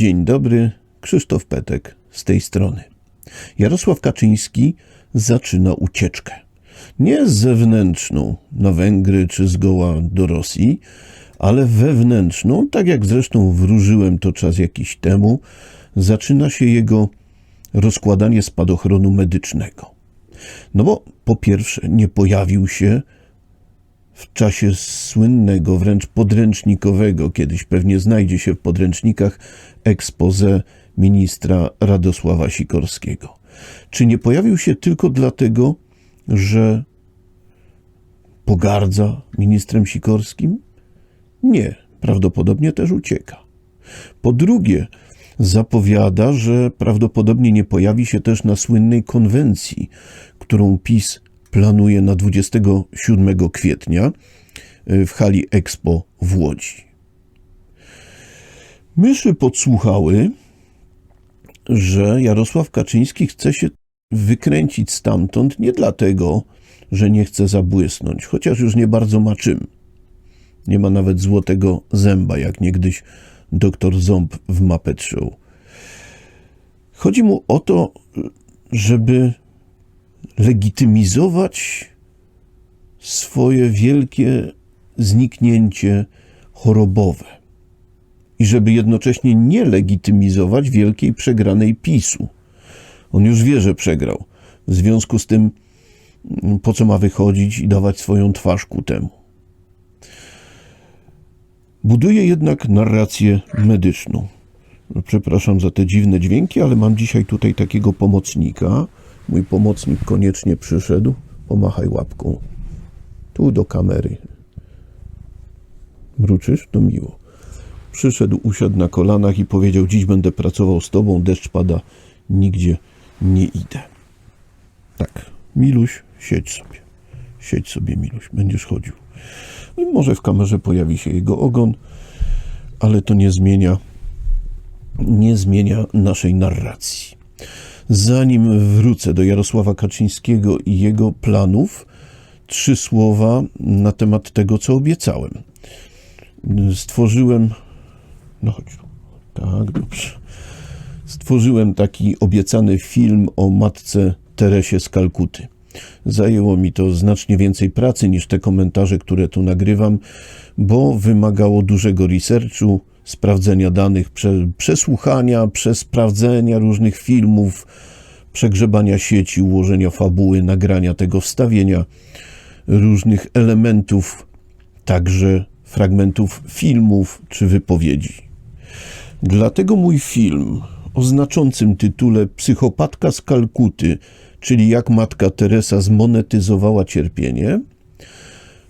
Dzień dobry, Krzysztof Petek z tej strony. Jarosław Kaczyński zaczyna ucieczkę. Nie zewnętrzną na Węgry czy zgoła do Rosji, ale wewnętrzną, tak jak zresztą wróżyłem to czas jakiś temu, zaczyna się jego rozkładanie spadochronu medycznego. No bo po pierwsze nie pojawił się w czasie słynnego, wręcz podręcznikowego, kiedyś pewnie znajdzie się w podręcznikach, expose ministra Radosława Sikorskiego. Czy nie pojawił się tylko dlatego, że pogardza ministrem Sikorskim? Nie, prawdopodobnie też ucieka. Po drugie, zapowiada, że prawdopodobnie nie pojawi się też na słynnej konwencji, którą PiS planuje na 27 kwietnia y, w hali Expo w Łodzi. Myszy podsłuchały, że Jarosław Kaczyński chce się wykręcić stamtąd nie dlatego, że nie chce zabłysnąć, chociaż już nie bardzo ma czym. Nie ma nawet złotego zęba, jak niegdyś doktor Ząb w Muppet Show. Chodzi mu o to, żeby legitymizować swoje wielkie zniknięcie chorobowe i żeby jednocześnie nie legitymizować wielkiej przegranej PiSu. On już wie, że przegrał. W związku z tym, po co ma wychodzić i dawać swoją twarz ku temu? Buduje jednak narrację medyczną. Przepraszam za te dziwne dźwięki, ale mam dzisiaj tutaj takiego pomocnika. Mój pomocnik koniecznie przyszedł. Pomachaj łapką. Tu do kamery. Mruczysz? To miło. Przyszedł, usiadł na kolanach i powiedział: Dziś będę pracował z tobą, deszcz pada, nigdzie nie idę. Tak, Miluś, siedź sobie. Siedź sobie, Miluś, będziesz chodził. I może w kamerze pojawi się jego ogon, ale to nie zmienia, nie zmienia naszej narracji. Zanim wrócę do Jarosława Kaczyńskiego i jego planów, trzy słowa na temat tego, co obiecałem. Stworzyłem. No chodź. Tak, dobrze. Stworzyłem taki obiecany film o matce Teresie z Kalkuty. Zajęło mi to znacznie więcej pracy niż te komentarze, które tu nagrywam, bo wymagało dużego researchu, sprawdzenia danych, prze, przesłuchania, przesprawdzenia różnych filmów, przegrzebania sieci, ułożenia fabuły, nagrania tego, wstawienia różnych elementów, także fragmentów filmów czy wypowiedzi. Dlatego mój film o znaczącym tytule Psychopatka z Kalkuty, czyli jak matka Teresa zmonetyzowała cierpienie,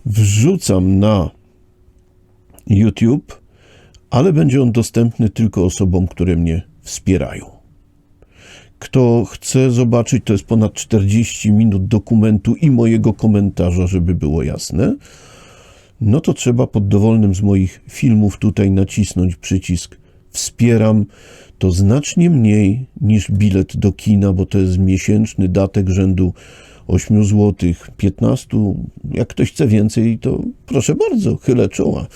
wrzucam na YouTube, ale będzie on dostępny tylko osobom, które mnie wspierają. Kto chce zobaczyć, to jest ponad 40 minut dokumentu i mojego komentarza, żeby było jasne. No to trzeba pod dowolnym z moich filmów tutaj nacisnąć przycisk Wspieram. To znacznie mniej niż bilet do kina, bo to jest miesięczny datek rzędu 8 zł, 15. Jak ktoś chce więcej, to proszę bardzo, chylę czoła.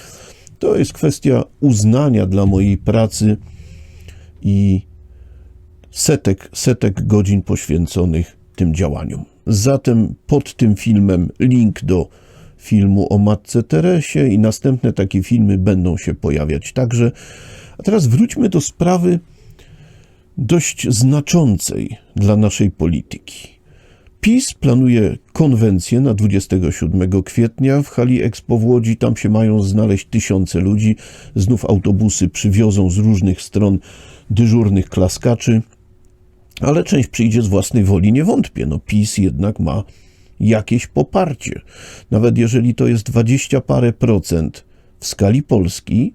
To jest kwestia uznania dla mojej pracy i setek, setek godzin poświęconych tym działaniom. Zatem pod tym filmem link do filmu o matce Teresie i następne takie filmy będą się pojawiać także. A teraz wróćmy do sprawy dość znaczącej dla naszej polityki. PiS planuje konwencję na 27 kwietnia w hali Expo w Łodzi. Tam się mają znaleźć tysiące ludzi. Znów autobusy przywiozą z różnych stron dyżurnych klaskaczy, ale część przyjdzie z własnej woli, nie wątpię. No PiS jednak ma jakieś poparcie. Nawet jeżeli to jest 20 parę procent w skali Polski,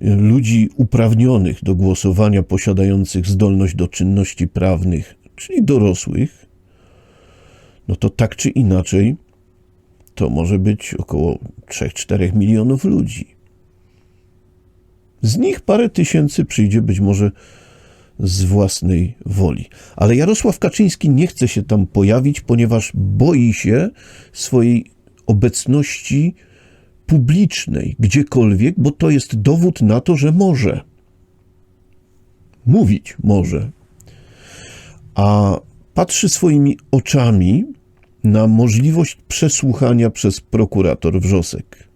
ludzi uprawnionych do głosowania, posiadających zdolność do czynności prawnych, czyli dorosłych, no to tak czy inaczej to może być około 3-4 milionów ludzi. Z nich parę tysięcy przyjdzie być może z własnej woli. Ale Jarosław Kaczyński nie chce się tam pojawić, ponieważ boi się swojej obecności publicznej, gdziekolwiek, bo to jest dowód na to, że może. mówić może, a patrzy swoimi oczami na możliwość przesłuchania przez prokurator Wrzosek.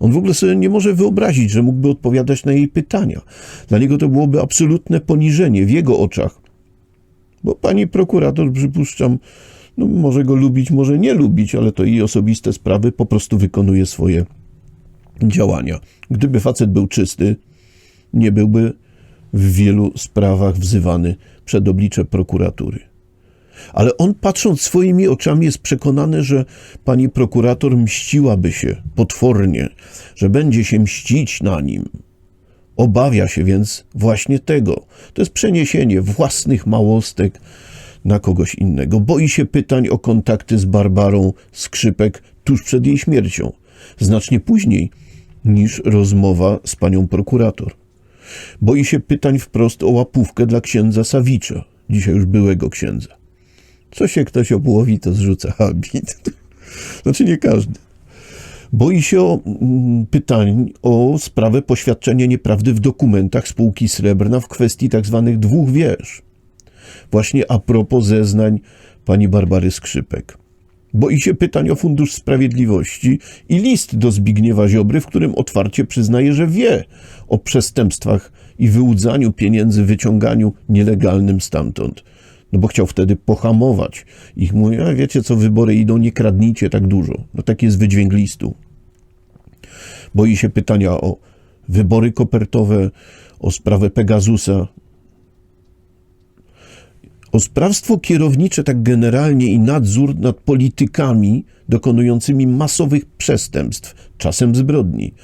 On w ogóle sobie nie może wyobrazić, że mógłby odpowiadać na jej pytania. Dla niego to byłoby absolutne poniżenie w jego oczach. Bo pani prokurator, przypuszczam, no może go lubić, może nie lubić, ale to jej osobiste sprawy po prostu wykonuje swoje działania. Gdyby facet był czysty, nie byłby w wielu sprawach wzywany przed oblicze prokuratury. Ale on, patrząc swoimi oczami, jest przekonany, że pani prokurator mściłaby się potwornie, że będzie się mścić na nim. Obawia się więc właśnie tego. To jest przeniesienie własnych małostek na kogoś innego. Boi się pytań o kontakty z Barbarą Skrzypek tuż przed jej śmiercią, znacznie później niż rozmowa z panią prokurator. Boi się pytań wprost o łapówkę dla księdza Sawicza, dzisiaj już byłego księdza. Co się ktoś obłowi, to zrzuca habit. Znaczy nie każdy. Boi się o mm, pytań o sprawę poświadczenia nieprawdy w dokumentach spółki Srebrna w kwestii tak zwanych dwóch wież. Właśnie a propos zeznań pani Barbary Skrzypek. Boi się pytań o Fundusz Sprawiedliwości i list do Zbigniewa Ziobry, w którym otwarcie przyznaje, że wie o przestępstwach i wyłudzaniu pieniędzy, wyciąganiu nielegalnym stamtąd. No bo chciał wtedy pohamować ich. Mówi, a wiecie co, wybory idą, nie kradnijcie tak dużo. No taki jest wydźwięk listu. Boi się pytania o wybory kopertowe, o sprawę Pegasusa, o sprawstwo kierownicze tak generalnie i nadzór nad politykami dokonującymi masowych przestępstw, czasem zbrodni,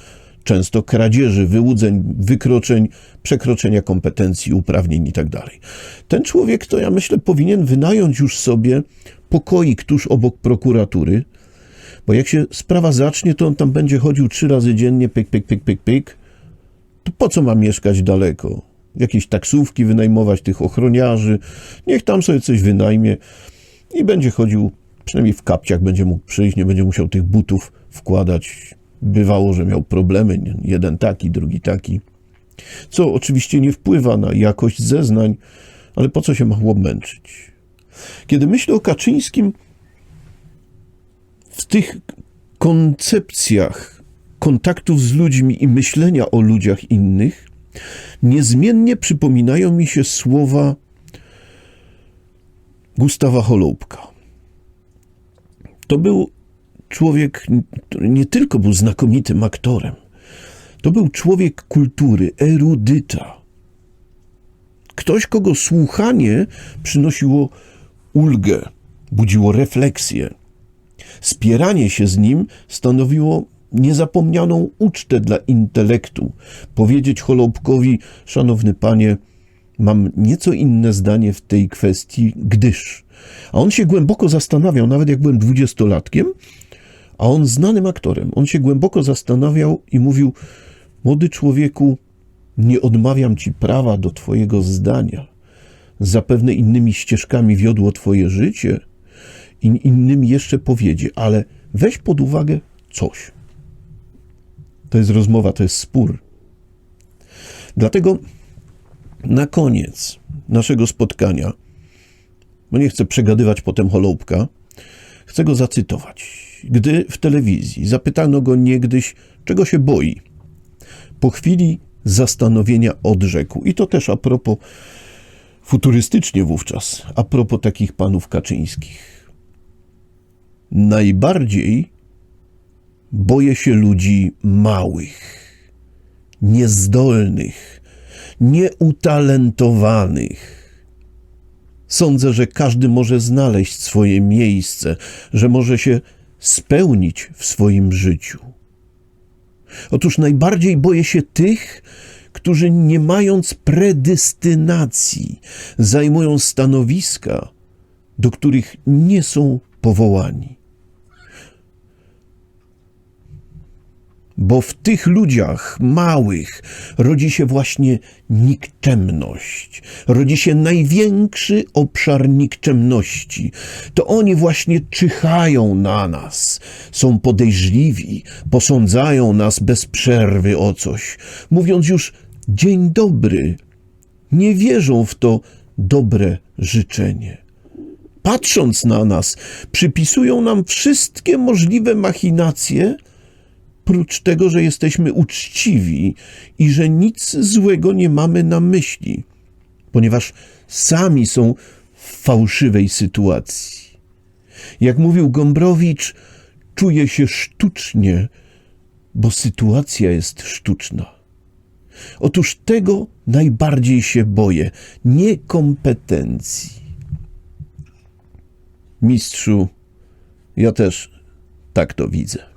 często kradzieży, wyłudzeń, wykroczeń, przekroczenia kompetencji, uprawnień itd. Ten człowiek, to ja myślę, powinien wynająć już sobie pokoik tuż obok prokuratury, bo jak się sprawa zacznie, to on tam będzie chodził trzy razy dziennie, pyk, pyk, pyk, pyk, pyk, to po co ma mieszkać daleko? Jakieś taksówki wynajmować, tych ochroniarzy, niech tam sobie coś wynajmie i będzie chodził, przynajmniej w kapciach będzie mógł przyjść, nie będzie musiał tych butów wkładać. Bywało, że miał problemy, jeden taki, drugi taki. Co oczywiście nie wpływa na jakość zeznań, ale po co się ma męczyć? Kiedy myślę o Kaczyńskim, w tych koncepcjach kontaktów z ludźmi i myślenia o ludziach innych, niezmiennie przypominają mi się słowa Gustawa Holubka. To był człowiek, nie tylko był znakomitym aktorem, to był człowiek kultury, erudyta. Ktoś, kogo słuchanie przynosiło ulgę, budziło refleksję. Spieranie się z nim stanowiło niezapomnianą ucztę dla intelektu. Powiedzieć Holubkowi, szanowny panie, mam nieco inne zdanie w tej kwestii, gdyż. A on się głęboko zastanawiał, nawet jak byłem dwudziestolatkiem, a on znanym aktorem, on się głęboko zastanawiał i mówił: Młody człowieku, nie odmawiam ci prawa do twojego zdania. Zapewne innymi ścieżkami wiodło twoje życie i innymi jeszcze powiedzie, ale weź pod uwagę coś. To jest rozmowa, to jest spór. Dlatego na koniec naszego spotkania, bo nie chcę przegadywać potem Holoubka, chcę go zacytować. Gdy w telewizji zapytano go niegdyś, czego się boi, po chwili zastanowienia odrzekł. I to też a propos, futurystycznie wówczas, a propos takich panów kaczyńskich. Najbardziej boję się ludzi małych, niezdolnych, nieutalentowanych. Sądzę, że każdy może znaleźć swoje miejsce, że może się spełnić w swoim życiu. Otóż najbardziej boję się tych, którzy nie mając predestynacji, zajmują stanowiska, do których nie są powołani. Bo w tych ludziach małych rodzi się właśnie nikczemność, rodzi się największy obszar nikczemności. To oni właśnie czyhają na nas, są podejrzliwi, posądzają nas bez przerwy o coś, mówiąc już dzień dobry, nie wierzą w to dobre życzenie. Patrząc na nas, przypisują nam wszystkie możliwe machinacje, prócz tego, że jesteśmy uczciwi i że nic złego nie mamy na myśli, ponieważ sami są w fałszywej sytuacji. Jak mówił Gombrowicz, czuje się sztucznie, bo sytuacja jest sztuczna. Otóż tego najbardziej się boję niekompetencji. Mistrzu, ja też tak to widzę.